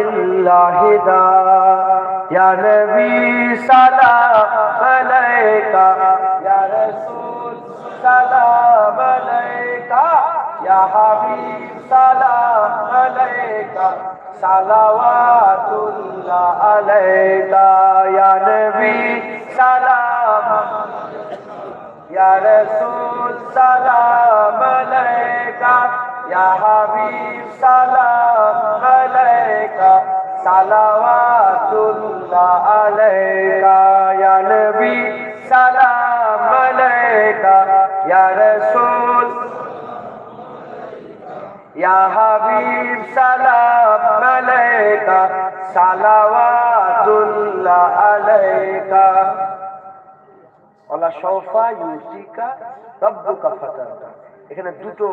لله دا يا نبي سلام عليك يا رسول سلام عليك يا حبيب سلام عليك صلوات الله عليك يا نبي سلام يا رسول سلام عليك يا حبيب سلام عليك সালাওয়াতুল্লাহ আলাইকা, ইয়া নবী সালাম আলাইকা ইয়া রাসূল, ইয়া হাবিব সালাম আলাইকা সালাওয়াতুল্লাহ আলাইকা। ওয়ালা শাওফা ইউতিকা রাব্বুকা ফাতারতা এখানে দুটো